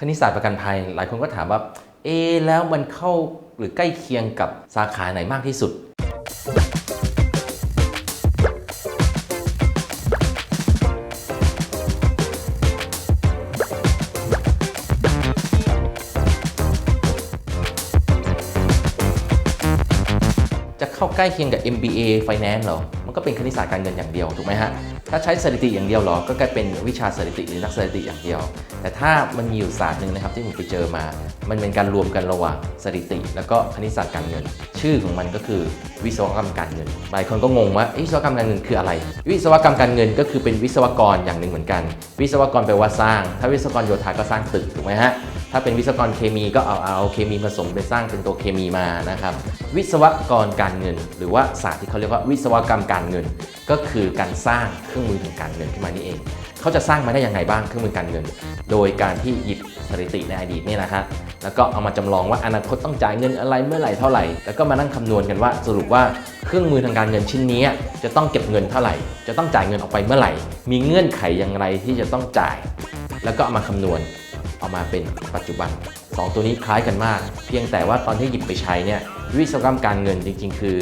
คณิตศาสตร์ประกันภัย หลายคนก็ถามว่า เอ แล้วมันเข้าหรือใกล้เคียงกับสาขาไหนมากที่สุด เข้าใกล้เคียงกับ MBA Finance เหรอ มันก็เป็นคณิตศาสตร์การเงินอย่างเดียวถูกไหมฮะ ถ้าใช้สถิติอย่างเดียวเหรอ ก็กลายเป็นวิชาสถิติหรือนักสถิติอย่างเดียว แต่ถ้ามันมีอยู่ศาสตร์หนึ่งนะครับที่ผมไปเจอมา มันเป็นการรวมกันระหว่างสถิติ แล้วก็คณิตศาสตร์การเงิน ชื่อของมันก็คือวิศวกรรมการเงิน หลายคนก็งงว่าวิศวกรรมการเงินคืออะไร วิศวกรรมการเงินก็คือเป็นวิศวกรอย่างหนึ่งเหมือนกัน วิศวกรแปลว่าสร้าง ถ้าวิศวกรโยธาก็สร้างตึกถูกไหมฮะ ถ้าเป็นวิศวกรเคมีก็เอาเอาเคมีผสมไปสร้างเป็นตัวเคมีมานะครับ วิศวกรการเงิน หรือว่าศาสตร์ที่เขาเรียกว่าวิศวกรรมการเงิน ก็คือการสร้างเครื่องมือทางการเงินขึ้นมานี่เอง เขาจะสร้างมาได้ยังไงบ้างเครื่องมือการเงิน โดยการที่หยิบสถิติในอดีตเนี่ยนะฮะแล้วก็เอามาจำลองว่าอนาคตต้องจ่ายเงินอะไรเมื่อไหร่เท่าไหร่ แล้วก็มานั่งคำนวณกันว่าสรุปว่าเครื่องมือทางการเงินชิ้นนี้ จะต้องเก็บเงินเท่าไหร่ จะต้องจ่ายเงินออกไปเมื่อไหร่ มีเงื่อนไขอย่างไรที่จะต้องจ่าย แล้วก็เอามาคำนวณ เอามาเป็นปัจจุบัน 2 ตัวนี้คล้ายกันมาก เพียงแต่ว่าตอนที่หยิบไปใช้เนี่ยวิศวกรรมการเงินจริง ๆ คือ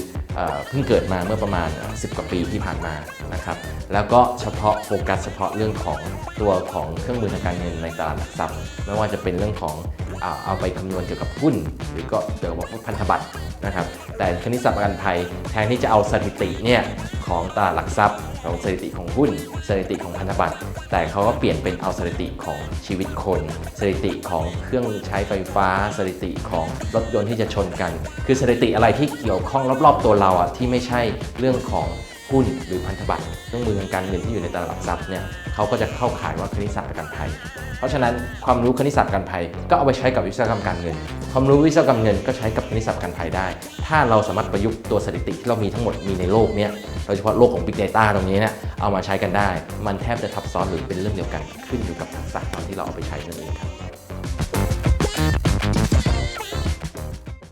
เพิ่งเกิดมาเมื่อประมาณ 10 กว่าปีที่ผ่านมานะครับ แล้วก็เฉพาะโฟกัสเฉพาะเรื่องของตัวของเครื่องมือทางการเงินในตลาดหลักทรัพย์ ไม่ว่าจะเป็นเรื่องของเอาเอาไปคำนวณเกี่ยวกับหุ้น หรือก็เกี่ยวกับพวกพันธบัตรนะครับ แต่คณิตศาสตร์ประกันภัยแทนที่จะเอาสถิติเนี่ยของตลาดหลักทรัพย์ ของสถิติของหุ้นสถิติของพันธบัตรแต่เขาก็เปลี่ยนเป็นเอาสถิติของชีวิตคนสถิติของเครื่องใช้ไฟฟ้าสถิติของรถยนต์ที่จะชนกัน คือสถิติอะไรที่เกี่ยวข้องรอบๆตัวเราอะที่ไม่ใช่เรื่องของ หุ้นหรือพันธบัตรเครื่องมือทางการเงินที่อยู่ในตลาดหลักทรัพย์เนี่ยเขาก็จะเข้าขายว่าคณิตศาสตร์กันภัย เพราะฉะนั้นความรู้คณิตศาสตร์กันภัยก็เอาไปใช้กับวิศวกรรมการเงิน ความรู้วิศวกรรมเงินก็ใช้กับคณิตศาสตร์กันภัยได้ ถ้าเราสามารถประยุกต์ตัวสถิติที่เรามีทั้งหมดมีในโลกเนี้ยโดยเฉพาะโลกของ Big Data ตรงนี้เนี่ยเอามาใช้กันได้ มันแทบจะทับซ้อนหรือเป็นเรื่องเดียวกัน ขึ้นอยู่กับทักษะตอนที่เราเอาไปใช้นั่นเองครับ